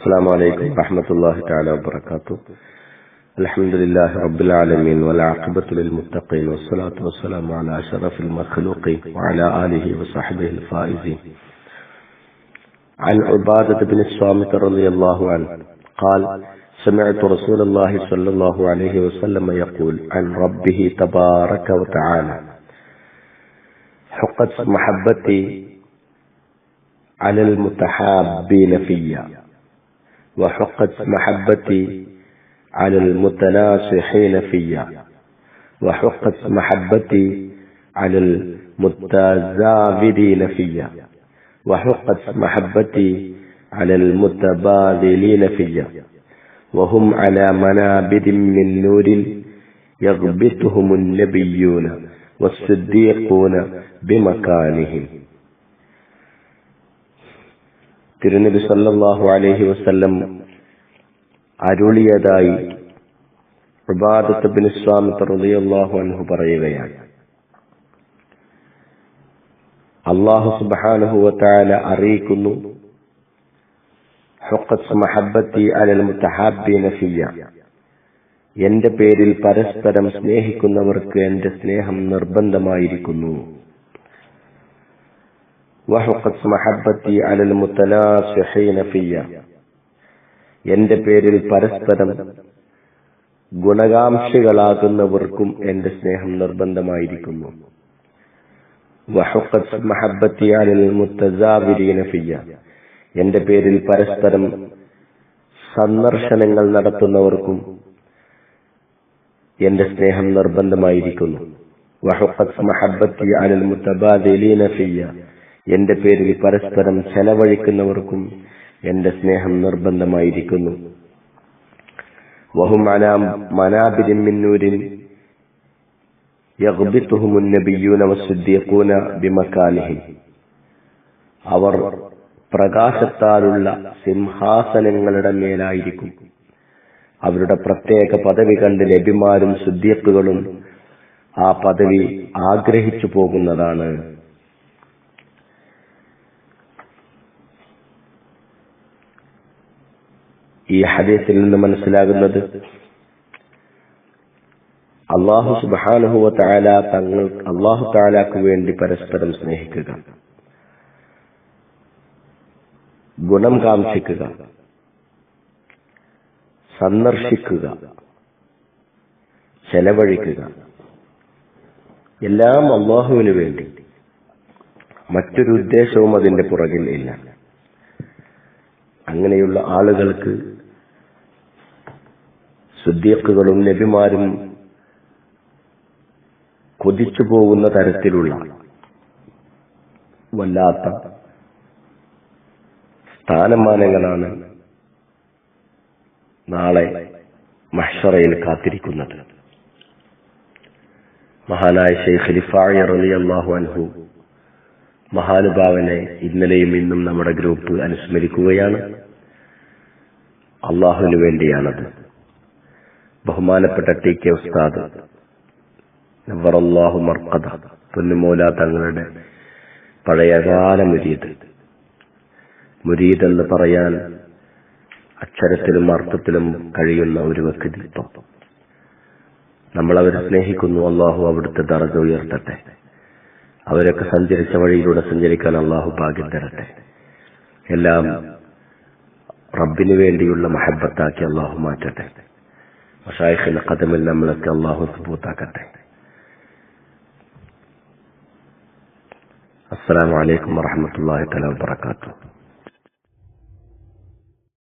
السلام عليكم ورحمة الله تعالى وبركاته. الحمد لله رب العالمين والعاقبة للمتقين والصلاة والسلام على أشرف المخلوقين وعلى آله وصحبه الفائزين. عن عبادة بن الصامت رضي الله عنه قال سمعت رسول الله صلى الله عليه وسلم يقول عن ربه تبارك وتعالى حقت محبتي على المتحابين فيا. وحقت محبتي على المتناصحين فيا. وحقت محبتي على المتزاودين فيا. وحقت محبتي على المتبادلين فيا. وهم على منابر من نور يغبطهم النبيون والصديقون بمكانهم. തിരുനബി സല്ലാഹു അലഹി വസ്ല്ലം അരുളിയതായി പ്രഭാതത്ത് ബിൻ ഇസ്ലാമത്ത് റളിയല്ലാഹു അൻഹു പറയുകയാണ്. അള്ളാഹു സുബ്ഹാനഹു വതആല അറിയിക്കുന്നു എന്റെ പേരിൽ പരസ്പരം സ്നേഹിക്കുന്നവർക്ക് എന്റെ സ്നേഹം നിർബന്ധമായിരിക്കുന്നു. വഹുഖത്ത് മഹബ്ബത്തി അലൽ മുതനാസിഹീന ഫിയ്യ എന്റെ പേരിൽ പരസ്പരം ഗുണകാംക്ഷികളാകുന്നവർക്കും എന്റെ സ്നേഹം നിർബന്ധമായിരിക്കുന്നു. വഹുഖത്ത് മഹബ്ബത്തി അലൽ മുത്തസാവിരീന ഫിയ്യ എന്റെ പേരിൽ പരസ്പരം സന്ദർശനങ്ങൾ നടത്തുന്നവർക്കും എന്റെ സ്നേഹം നിർബന്ധമായിരിക്കുന്നു. വഹുഖത്ത് മഹബ്ബത്തി അലൽ മുത്തബാദിലീന ഫിയ്യ എന്റെ പേരിൽ പരസ്പരം ചെലവഴിക്കുന്നവർക്കും എന്റെ സ്നേഹം നിർബന്ധമായിരിക്കുന്നു. മനാബിരിൻ അവർ പ്രകാശത്താലുള്ള സിംഹാസനങ്ങളുടെ മേലായിരിക്കും. അവരുടെ പ്രത്യേക പദവി കണ്ട് ലഭ്യമാരും ശുദ്ധിയപ്പുകളും ആ പദവി ആഗ്രഹിച്ചു പോകുന്നതാണ്. ഈ ഹദീസിൽ നിന്ന് മനസ്സിലാകുന്നത് അള്ളാഹു സുബാനുഹുവ താല തങ്ങൾ അള്ളാഹു താലാക്ക് വേണ്ടി പരസ്പരം സ്നേഹിക്കുക. ഗുണം കാംക്ഷിക്കുക. സന്ദർശിക്കുക. ചെലവഴിക്കുക. എല്ലാം അള്ളാഹുവിന് വേണ്ടി. മറ്റൊരു ഉദ്ദേശവും അതിന്റെ പുറകിൽ ഇല്ല. അങ്ങനെയുള്ള ആളുകൾക്ക് സുദ്ദീഖുകളും നബിമാരും കൊതിച്ചു പോകുന്ന തരത്തിലുള്ള വല്ലാത്ത സ്ഥാനമാനങ്ങളാണ് നാളെ മഹ്ഷറയിൽ കാത്തിരിക്കുന്നത്. മഹാനായ ഷെയ്ഖ് ഖലിഫായ റലി അള്ളാഹു അൻഹു മഹാനുഭാവനെ ഇന്നലെയും ഇന്നും നമ്മുടെ ഗ്രൂപ്പ് അനുസ്മരിക്കുകയാണ്. അള്ളാഹുവിന് വേണ്ടിയാണത്. ബഹുമാനപ്പെട്ട ടി കെ ഉസ്താദ്. നവറല്ലാഹു തങ്ങളുടെ പഴയകാല മുരീദ് മുരീദ്. എന്ന് പറയാൻ അക്ഷരത്തിലും അർത്ഥത്തിലും കഴിയുന്ന ഒരു വ്യക്തിത്വം നമ്മൾ അവരെ സ്നേഹിക്കുന്നു അള്ളാഹു അവിടുത്തെ ദറജ ഉയർത്തട്ടെ. അവരൊക്കെ സഞ്ചരിച്ച വഴിയിലൂടെ സഞ്ചരിക്കാൻ അള്ളാഹു ഭാഗ്യം തരട്ടെ. എല്ലാം റബ്ബിനു വേണ്ടിയുള്ള മഹബത്താക്കി അള്ളാഹു മാറ്റട്ടെ. مشايخنا قدم المملكة الله ثبوتك السلام عليكم ورحمة الله تعالى وبركاته.